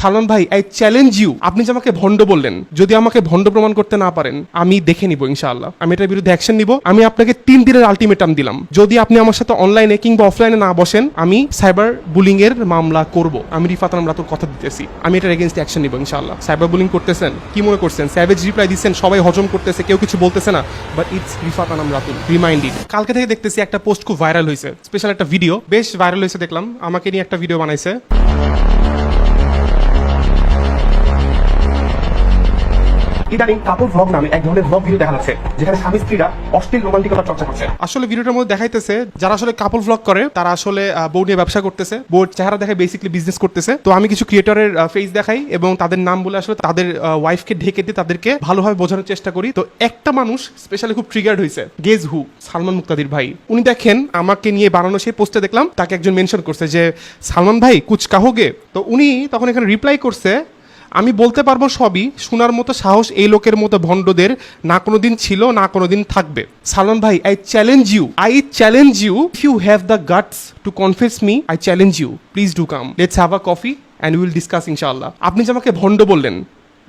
সালমান ভাই I challenge you আপনি যে আমাকে ভণ্ড বললেন, যদি আমাকে ভণ্ড প্রমাণ করতে না পারেন, আমি দেখে নিব ইনশাআল্লাহ। আমি এটার বিরুদ্ধে অ্যাকশন নিব। আমি আপনাকে তিন দিনের আলটিমেটাম দিলাম। যদি আপনি আমার সাথে অনলাইনে কিংবা অফলাইনে না বসেন, আমি সাইবার বুলিং এর মামলা করব। আমি রিফাত রাতুর কথা দিতেছি। আমি এটার এগেনস্ট অ্যাকশন নিব ইনশাআল্লাহ। সাইবার বুলিং করতেছেন? কি মনে করছেন? স্যাভেজ রিপ্লাই দিচ্ছেন? সবাই হজম করতেছে, কেউ কিছু বলতেছে না। But it's Rifat Alam Ratul remind it কালকে থেকে দেখতেছি একটা পোস্ট খুব ভাইরাল হয়েছে। স্পেশাল একটা ভিডিও বেশ ভাইরাল হয়েছে, দেখলাম। আমাকে নিয়ে একটা ভিডিও বানাইছে। ইদানিং কাপল ভ্লগ নামে এক ধরনের ভ্লগ ভিডিও দেখা যাচ্ছে, যেখানে স্বামী স্ত্রীরা অশ্লীল রোমান্টিকতা চর্চা করছে। আসলে ভিডিওটার মধ্যে দেখাইতেছে, যারা আসলে কাপল ভ্লগ করে, তারা আসলে বউ নিয়ে ব্যবসা করতেছে, বউর চেহারা দেখে বেসিক্যালি বিজনেস করতেছে। তো আমি কিছু ক্রিয়েটরের ফেস দেখাই এবং তাদের নাম বলে আসলে তাদের ওয়াইফকে ঢেকে দিয়ে তাদেরকে ভালোভাবে বোঝানোর চেষ্টা করি। তো একটা মানুষ স্পেশালি খুব ট্রিগার্ড হয়েছে গেজ হু সালমান মুক্তাদির ভাই। উনি দেখেন, আমাকে নিয়ে বানানো সেই পোস্টে দেখলাম, তাকে একজন মেনশন করছে যে, সালমান ভাই কুচ কাহোগে তো উনি তখন এখানে রিপ্লাই করছে আমি বলতে পারব সবই, শোনার মতো সাহস এই লোকের মতো ভণ্ডদের না কোনো দিন ছিল, না কোনো দিন থাকবে। সালন ভাই I challenge you I challenge you if you have the guts to confess me I challenge you please do come let's have a coffee and will discuss ইনশাল্লাহ আপনি যে আমাকে ভণ্ড বললেন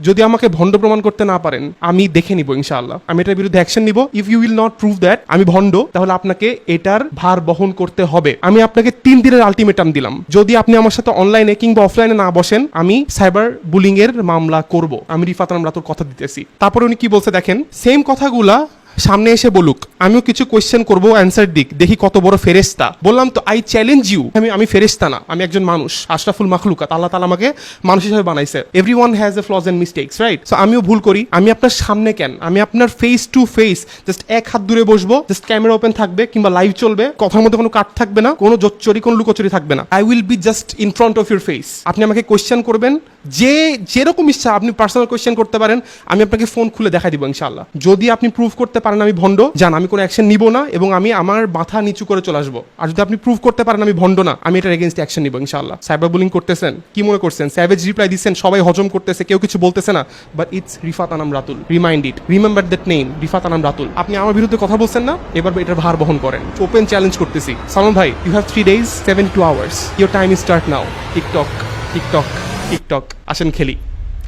যদি আমাকে ভণ্ড প্রমাণ করতে না পারেন, আমি দেখে নিব ইনশাআল্লাহ। আমি এটার বিরুদ্ধে অ্যাকশন নিব। If you will not prove that আমি ভণ্ড, তাহলে আপনাকে এটার ভার বহন করতে হবে। আমি আপনাকে তিন দিনের আলটিমেটাম দিলাম। যদি আপনি আমার সাথে অনলাইনে কিংবা অফলাইনে না বসেন, আমি সাইবার বুলিং এর মামলা করব। আমি রিফাত রাতুর কথা দিতেছি। তারপরে উনি কি বলছে দেখেন? সেম কথাগুলা সামনে এসে বলুক, আমিও কিছু কোয়েশ্চেন করব অ্যান্সার দিক, দেখি কত বড় ফেরেস্তা বললাম তো আই চ্যালেঞ্জ ইউ আমি আমি ফেরেস্তা না, আমি একজন মানুষ, আশরাফুল মাখলুকাত, আল্লাহ তালা আমাকে মানুষ হিসাবে বানাইছে। Every one has a flaws and mistakes right so আমিও ভুল করি, আমি আপনার সামনে কেন? আমি আপনার ফেস টু ফেস জাস্ট এক হাত দূরে বসবো জাস্ট ক্যামেরা ওপেন থাকবে, কিংবা লাইভ চলবে, কথার মধ্যে কোনো কাট থাকবে না, কোনো জোচ্চরি, কোনো লুকোচুরি থাকবে না। I will be just in front of your face আপনি আমাকে কোয়েশ্চেন করবেন যে যেরকম ইচ্ছা আপনি পার্সোনাল কোয়েশ্চেন করতে পারেন, আমি আপনাকে ফোন খুলে দেখাই দিব ইনশাল্লাহ যদি আপনি প্রুভ করতে পারেন আমি ভণ্ড, জান, আমি কোনো অ্যাকশন নিব না এবং আমি আমার মাথা নিচু করে চলে আসব। আর যদি আপনি প্রুভ করতে পারেন আমি ভণ্ড না, আমি এটার এগেনস্ট অ্যাকশন নিব ইনশাআল্লাহ। সাইবার বুলিং করতেছেন, কি মনে করছেন? স্যাভেজ রিপ্লাই দিচ্ছেন সবাই হজম করতেছে, কেউ কিছু বলতেছে না but it's Rifat Anam Ratul remind it remember that name Rifat Anam Ratul আপনি আমার বিরুদ্ধে কথা বলছেন না, এবার এটার ভার বহন করেন। ওপেন চ্যালেঞ্জ করতেছি। সালমান ভাই you have three days seven two hours your time start now TikTok TikTok TikTok আসেন খেলি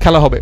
খেলা হবে।